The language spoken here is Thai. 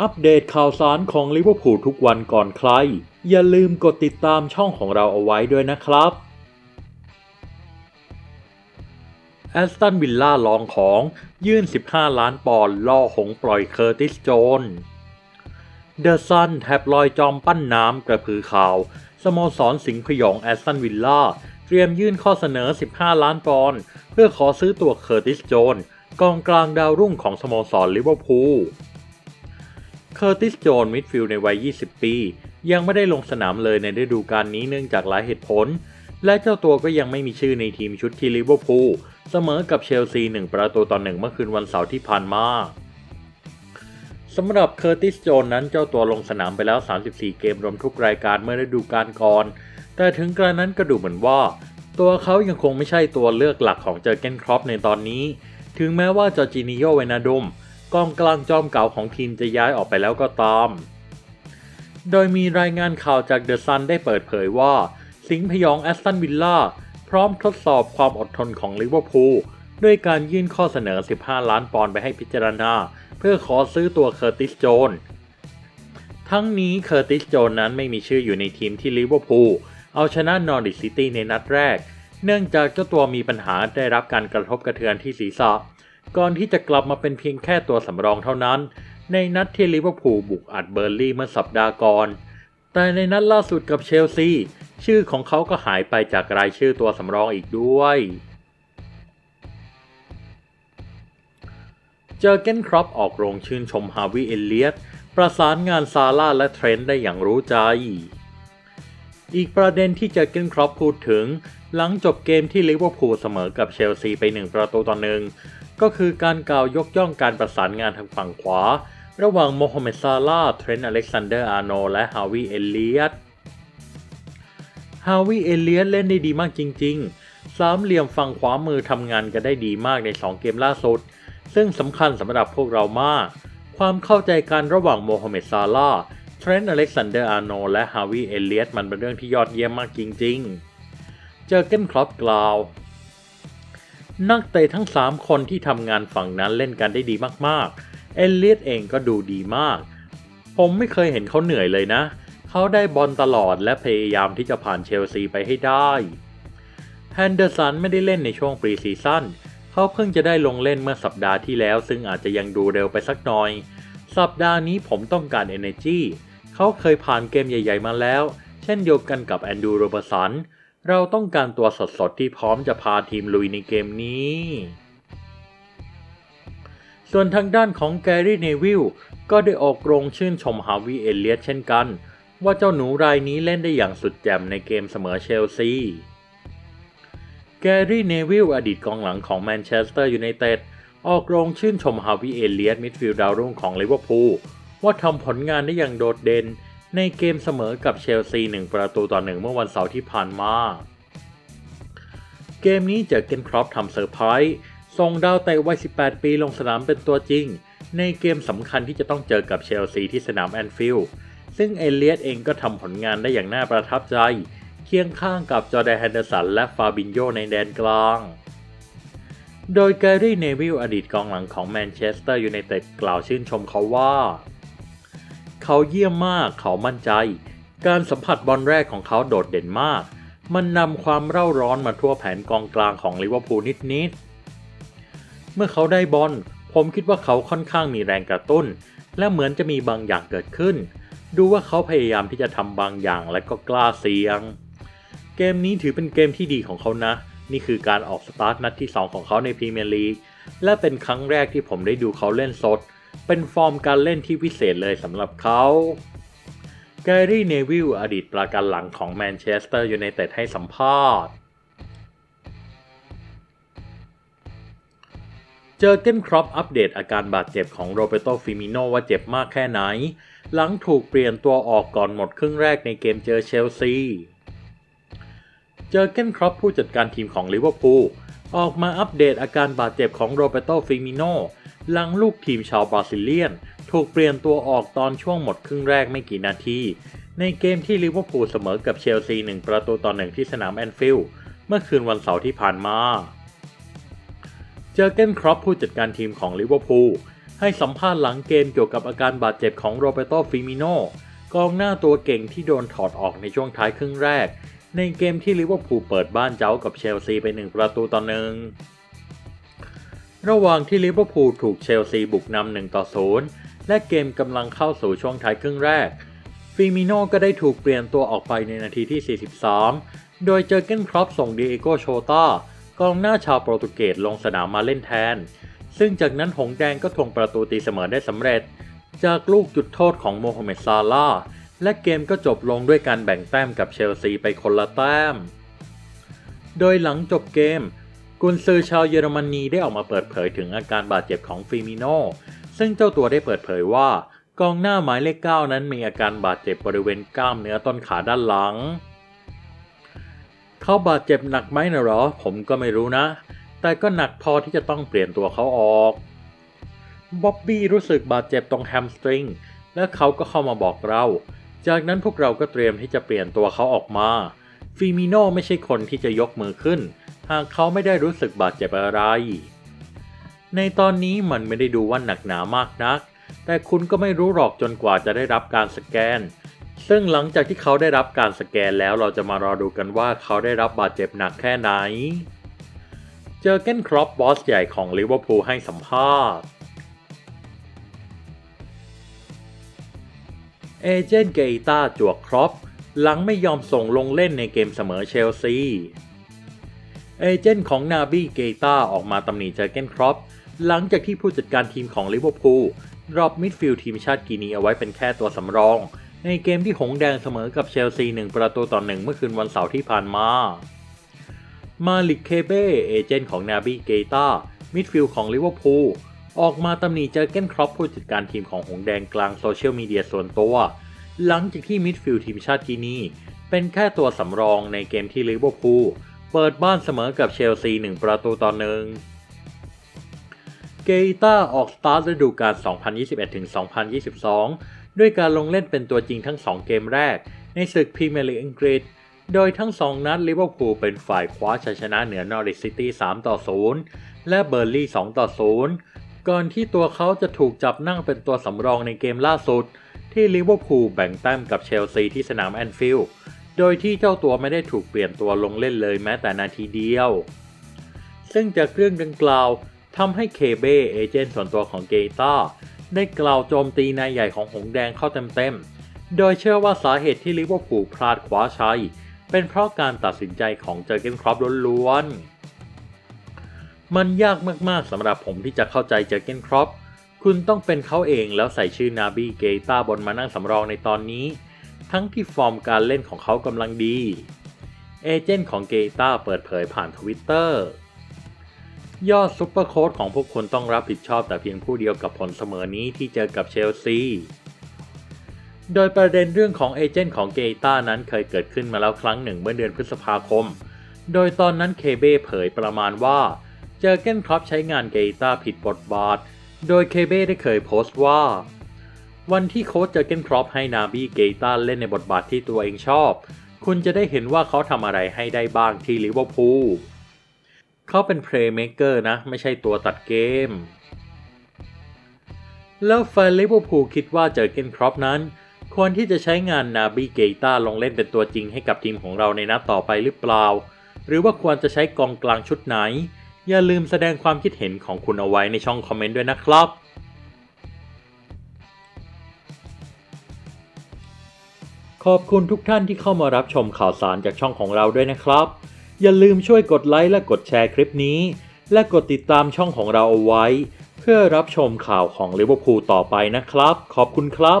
อัปเดตข่าวสารของลิเวอร์พูลทุกวันก่อนใคร อย่าลืมกดติดตามช่องของเราเอาไว้ด้วยนะครับแอสตันวิลล่าลองของยื่น 15 ล้านปอนด์ล่อหงปล่อยเคอร์ติสโจนเดอะซันแทบลอยจอมปั้นน้ำกระพือข่าว สโมสรสิงห์พยองแอสตันวิลล่าเตรียมยื่นข้อเสนอ 15 ล้านปอนด์เพื่อขอซื้อตัวเคอร์ติสโจนกองกลางดาวรุ่งของสโมสรลิเวอร์พูล เคอร์ติสโจนมิดฟิลด์ในวัย 20 ปี ยังไม่ได้ลงสนามเลยในฤดูกาลนี้เนื่องจากหลายเหตุผล และเจ้าตัวก็ยังไม่มีชื่อในทีมชุดที่ลิเวอร์พูลเสมอกับเชลซี1ประตูต่อหนึ่งเมื่อคืนวันเสาร์ที่ผ่านมาสำหรับเคอร์ติสโจนนั้นเจ้าตัวลงสนามไปแล้ว 34 เกมรวมทุกรายการเมื่อฤดูกาลก่อน แต่ถึงกระนั้นก็ดูเหมือนว่า ตัวเขายังคงไม่ใช่ตัวเลือกหลักของเจอเกนครอปในตอนนี้ ถึงแม้ว่าจอร์จินิโยเวนาดุม กองกลางจอมเก่าของทีมจะย้ายออกไปแล้วก็ตาม โดยมีรายงานข่าวจากเดอะซันได้เปิดเผยว่า สิงห์พยองแอสตันวิลล่าพร้อมทดสอบความอดทนของลิเวอร์พูลด้วยการยื่นข้อเสนอ 15 ล้านปอนด์ไปให้พิจารณา เพื่อขอซื้อตัวเคอร์ติสโจน ทั้งนี้เคอร์ติสโจนนั้นไม่มีชื่ออยู่ในทีมที่ลิเวอร์พูลเอาชนะนอร์ดิซิตี้ในนัดแรก เนื่องจากเจ้าตัวมีปัญหาได้รับการกระทบกระเทือนที่ศีรษะ ก่อนที่จะกลับมาเป็นเพียงแค่ตัวสำรองเท่านั้น ในนัดที่ลิเวอร์พูลบุกอัดเบอร์ลี่เมื่อสัปดาห์ก่อน แต่ในนัดล่าสุดกับเชลซี ชื่อของเขาก็หายไปจากรายชื่อตัวสำรองอีกด้วย เจอเกนครอปออกโรงชื่นชมฮาวิเอเลียตประสานงานซาร่าและเทรนด์ได้อย่างรู้ใจ อีกประเด็นที่เจอเกนครอปพูดถึง หลังจบเกมที่ลิเวอร์พูลเสมอกับเชลซีไป1ประตูต่อหนึ่ง ก็คือการกล่าวยกย่องการประสานงานทางฝั่งขวา ระหว่างโมฮัมเหม็ดซาลาเทรนต์อเล็กซานเดอร์อาร์โนและฮาวิเอเลียตฮาวิเอเลียตเล่นได้ดีมากจริง ๆ สามเหลี่ยมฝั่งขวามือทำงานกันได้ดีมากใน 2 เกมล่าสุด ซึ่งสำคัญสำหรับพวกเรามาก ความเข้าใจกันระหว่างโมฮัมเหม็ดซาลาเทรนต์อเล็กซานเดอร์อาร์โนและฮาวิเอเลียตมันเป็นเรื่องที่ยอดเยี่ยมมากจริง ๆ เจอเกนครอปกล่าว นักเตะทั้ง 3 คนที่ทำงานฝั่งนั้นเล่นกันได้ดีมากๆ เอลเลียตเองก็ดูดีมาก ผมไม่เคยเห็นเขาเหนื่อยเลยนะ เขาได้บอลตลอดและพยายามที่จะผ่านเชลซีไปให้ได้ แฮนเดอร์สันไม่ได้เล่นในช่วงปรีซีซั่น เขาเพิ่งจะได้ลงเล่นเมื่อสัปดาห์ที่แล้ว ซึ่งอาจจะยังดูเร็วไปสักหน่อย สัปดาห์นี้ผมต้องการ Energy เขาเคยผ่านเกมใหญ่ ๆ มาแล้ว เช่นเดียวกันกับแอนดูโรเบอร์สัน เราต้องการตัวสดๆที่พร้อมจะพาทีมลุยในเกมนี้ ส่วนทางด้านของแกรี่เนวิลก็ได้ออกโรงชื่นชมฮาวิเอเลียตเช่นกัน ว่าเจ้าหนูรายนี้เล่นได้อย่างสุดแจ่มในเกมเสมอเชลซีแกรี่เนวิลอดีตกองหลังของแมนเชสเตอร์ยูไนเต็ดออกโรงชื่นชมฮาวิเอเลียตมิดฟิลด์ดาวรุ่งของลิเวอร์พูลว่าทำผลงานได้อย่างโดดเด่น ในเกมเสมอกับเชลซี 1 ประตูต่อหนึ่งเมื่อวันเสาร์ที่ผ่านมา เกมนี้เจอเกนครอปทำเซอร์ไพรส์ส่งดาวเตะวัย 18 ปีลงสนามเป็นตัวจริง ในเกมสำคัญที่จะต้องเจอกับเชลซีที่สนามแอนฟิลด์ซึ่งเอเลียตเองก็ทำผลงานได้อย่างน่าประทับใจ เคียงข้างกับจอร์แดนแฮนเดอร์สันและฟาบินโยในแดนกลาง โดยแกรี่เนวิลอดีตกองหลังของแมนเชสเตอร์ยูไนเต็ดกล่าวชื่นชมเขาว่า เขาเยี่ยมมากเขามั่นใจ การสัมผัสบอลแรกของเขาโดดเด่นมาก มันนำความเร่าร้อนมาทั่วแผนกองกลางของลิเวอร์พูลนิดๆ เมื่อเขาได้บอลผมคิดว่าเขาค่อนข้างมีแรงกระตุ้น และเหมือนจะมีบางอย่างเกิดขึ้น ดูว่าเขาพยายามที่จะทำบางอย่างและก็กล้าเสี่ยง เกมนี้ถือเป็นเกมที่ดีของเขานะ นี่คือการออกสตาร์ทนัดที่ 2 ของเขาในพรีเมียร์ลีกและเป็นครั้งแรกที่ผมได้ดูเขาเล่นสด เป็นฟอร์มการเล่นที่พิเศษเลยสำหรับเขาแกรี่เนวิลอดีตประกันหลังของแมนเชสเตอร์ยูไนเต็ดให้สัมภาษณ์ เจอเกนครอปอัปเดตอาการบาดเจ็บของโรเบโตฟิมิโนว่าเจ็บมากแค่ไหน หลังถูกเปลี่ยนตัวออกก่อนหมดครึ่งแรกในเกมเจอเชลซี เจอเกนครอปผู้จัดการทีมของลิเวอร์พูลออกมาอัปเดตอาการบาดเจ็บของโรเบโตฟิมิโน หลังลูกทีมชาวบราซิเลียน ถูกเปลี่ยนตัวออกตอนช่วงหมดครึ่งแรกไม่กี่นาที ในเกมที่ลิเวอร์พูลเสมอกับเชลซี1ประตูต่อหนึ่งที่สนามแอนฟิลด์เมื่อคืนวันเสาร์ที่ผ่านมา เจอเกนครอปผู้จัดการทีมของลิเวอร์พูลให้สัมภาษณ์หลังเกมเกี่ยวกับอาการบาดเจ็บของโรเบโตฟิมิโนกองหน้าตัวเก่งที่โดนถอดออกในช่วงท้ายครึ่งแรก ในเกมที่ลิเวอร์พูลเปิดบ้านเจ้ากับเชลซีไปหนึ่งประตูต่อหนึ่ง ระหว่างที่ลิเวอร์พูลถูกเชลซีบุกนำหนึ่งต่อศูนย์และเกมกำลังเข้าสู่ช่วงท้ายครึ่งแรกฟิมิโนก็ได้ถูกเปลี่ยนตัวออกไปในนาทีที่ 43 โดยเจอเกนครอปส่งดีเอโกโชตากองหน้าชาวโปรตุเกสลงสนามมาเล่นแทน ซึ่งจากนั้นหงแดงก็ทวงประตูตีเสมอได้สำเร็จ จากลูกจุดโทษของโมฮัมเหม็ดซาลาห์และเกมก็จบลงด้วยการแบ่งแต้มกับเชลซีไปคนละแต้ม โดยหลังจบเกม กุนซือชาวเยอรมนีได้ออกมาเปิดเผยถึงอาการบาดเจ็บของฟิมิโนซึ่งเจ้าตัวได้เปิดเผยว่ากองหน้าหมายเลข 9 นั้นมีอาการบาดเจ็บบริเวณกล้ามเนื้อต้นขาด้านหลัง เขาบาดเจ็บหนักไหมนะหรอ ผมก็ไม่รู้นะ แต่ก็หนักพอที่จะต้องเปลี่ยนตัวเขาออกบ๊อบบี้รู้สึกบาดเจ็บตรงแฮมสตริง และเขาก็เข้ามาบอกเรา จากนั้นพวกเราก็เตรียมที่จะเปลี่ยนตัวเขาออกมา ฟิมิโนไม่ใช่คนที่จะยกมือขึ้น หากเขาไม่ได้รู้สึกบาดเจ็บอะไร ในตอนนี้มันไม่ได้ดูว่าหนักหนามากนัก แต่คุณก็ไม่รู้หรอกจนกว่าจะได้รับการสแกน ซึ่งหลังจากที่เขาได้รับการสแกนแล้วเราจะมารอดูกันว่าเขาได้รับบาดเจ็บหนักแค่ไหน เจอเกนครอปบอสใหญ่ของลิเวอร์พูลให้สัมภาษณ์เอเจนต์เกตาจวกครอป หลังไม่ยอมส่งลงเล่นในเกมเสมอเชลซีเอเจนต์ของนาบี้เกตาออกมาตำหนิเจอเกนครอปหลังจากที่ผู้จัดการทีมของลิเวอร์พูลดรอปมิดฟิลด์ทีมชาติกีนีเอาไว้เป็นแค่ตัวสำรอง ในเกมที่หงแดงเสมอกับเชลซีหนึ่งประตูต่อหนึ่งเมื่อคืนวันเสาร์ที่ผ่านมา มาลิกเคเบ้เอเจนต์ของนาบี้เกตามิดฟิลด์ของลิเวอร์พูลออกมาตำหนิเจอเกนครอปผู้จัดการทีมของหงแดงกลางโซเชียลมีเดียส่วนตัว หลังจากที่มิดฟิลด์ทีมชาติกีนีเป็นแค่ตัวสำรองในเกมที่ลิเวอร์พูลเปิดบ้านเสมอกับเชลซีหนึ่งประตูต่อหนึ่งเกต้าออกสตาร์ทฤดูกาล 2021-2022 ด้วยการลงเล่นเป็นตัวจริงทั้ง 2 เกมแรก ในศึกพรีเมียร์ลีกอังกฤษ โดยทั้ง 2 นัดลิเวอร์พูลเป็นฝ่ายคว้าชัยชนะเหนือนอริสซิตี้ 3 ต่อ 0 และเบอร์ลี่ 2 ต่อ 0 ก่อนที่ตัวเขาจะถูกจับนั่งเป็นตัวสำรองในเกมล่าสุด ที่ลิเวอร์พูลแบ่งแต้มกับเชลซีที่สนามแอนฟิลด์ โดยที่เจ้าตัวไม่ได้ถูกเปลี่ยนตัวลงเล่นเลยแม้แต่นาทีเดียว ซึ่งจากเรื่องดังกล่าวทำให้เคเบเอเจนต์ส่วนตัวของเกต้าได้กล่าวโจมตีนายใหญ่ของหงแดงเข้าเต็มๆ โดยเชื่อว่าสาเหตุที่ลิเวอร์พูลพลาดคว้าชัย เป็นเพราะการตัดสินใจของเจอเกนครอปล้วนๆ มันยากมากๆสำหรับผมที่จะเข้าใจเจอเกนครอป คุณต้องเป็นเขาเองแล้วใส่ชื่อนาบีเกตาบนมานั่งสำรองในตอนนี้ ทั้งที่ฟอร์มการเล่นของเขากำลังดี เอเจนต์ของเกตาเปิดเผยผ่านทวิตเตอร์ยอดซุปเปอร์โค้ดของพวกคุณต้องรับผิดชอบแต่เพียงผู้เดียวกับผลเสมอนี้ที่เจอกับเชลซี โดยประเด็นเรื่องของเอเจนต์ของเกตานั้นเคยเกิดขึ้นมาแล้วครั้งหนึ่งเมื่อเดือนพฤษภาคม โดยตอนนั้นเคเบ้เผยประมาณว่า เจอเกนครอปใช้งานเกตาผิดบทบาท โดยเคเบ้ได้เคยโพสต์ว่า วันที่โค้ชเจอเกนครอปให้นาบี้เกตาเล่นในบทบาทที่ตัวเองชอบ คุณจะได้เห็นว่าเขาทำอะไรให้ได้บ้างที่ลิเวอร์พูลเขาเป็นเพลย์เม k เกอร์นะ ไม่ใช่ตัวตัดเกม แล้วแฟนลิเวอร์พูลคิดว่าเจอเกนครอปนั้น ควรที่จะใช้งานนาบีเกตาลงเล่นเป็นตัวจริงให้กับทีมของเราในนัดต่อไปหรือเปล่า หรือว่าควรจะใช้กองกลางชุดไหน อย่าลืมแสดงความคิดเห็นของคุณเอาไว้ในช่องคอมเมนต์ด้วยนะครับขอบคุณทุกท่านที่เข้ามารับชมข่าวสารจากช่องของเราด้วยนะครับ อย่าลืมช่วยกดไลค์และกดแชร์คลิปนี้ และกดติดตามช่องของเราเอาไว้ เพื่อรับชมข่าวของลิเวอร์พูลต่อไปนะครับ ขอบคุณครับ